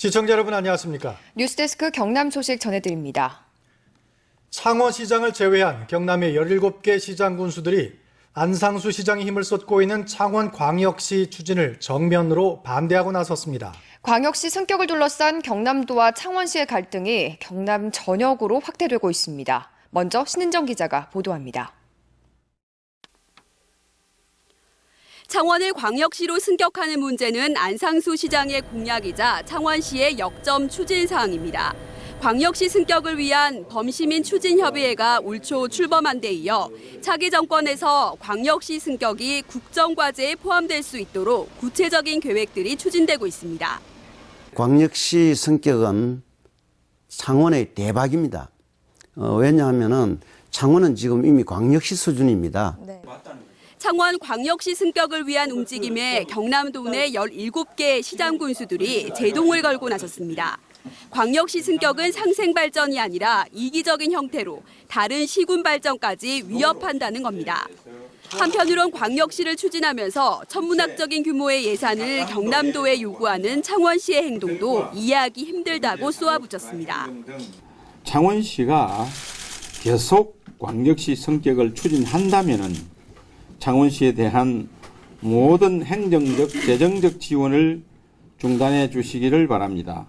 시청자 여러분 안녕하십니까? 뉴스데스크 경남 소식 전해드립니다. 창원시장을 제외한 경남의 17개 시장 군수들이 안상수 시장이 힘을 쏟고 있는 창원광역시 추진을 정면으로 반대하고 나섰습니다. 광역시 승격을 둘러싼 경남도와 창원시의 갈등이 경남 전역으로 확대되고 있습니다. 먼저 신은정 기자가 보도합니다. 창원을 광역시로 승격하는 문제는 안상수 시장의 공약이자 창원시의 역점 추진 사항입니다. 광역시 승격을 위한 범시민 추진협의회가 올 초 출범한 데 이어 차기 정권에서 광역시 승격이 국정과제에 포함될 수 있도록 구체적인 계획들이 추진되고 있습니다. 광역시 성격은 창원의 대박입니다. 어, 왜냐하면은 창원은 지금 이미 광역시 수준입니다. 창원 광역시 승격을 위한 움직임에 경남도 내 17개 시장 군수들이 제동을 걸고 나섰습니다. 광역시 승격은 상생 발전이 아니라 이기적인 형태로 다른 시군 발전까지 위협한다는 겁니다. 한편으론 광역시를 추진하면서 천문학적인 규모의 예산을 경남도에 요구하는 창원시의 행동도 이해하기 힘들다고 쏘아붙였습니다. 창원시가 계속 광역시 성격을 추진한다면은 창원시에 대한 모든 행정적, 재정적 지원을 중단해 주시기를 바랍니다.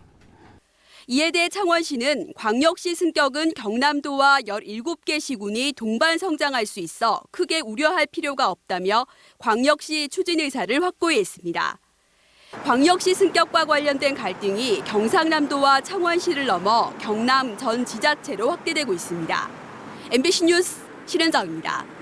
이에 대해 창원시는 광역시 승격은 경남도와 17개 시군이 동반 성장할 수 있어 크게 우려할 필요가 없다며 광역시 추진 의사를 확고히 했습니다. 광역시 승격과 관련된 갈등이 경상남도와 창원시를 넘어 경남 전 지자체로 확대되고 있습니다. MBC 뉴스 신현정입니다.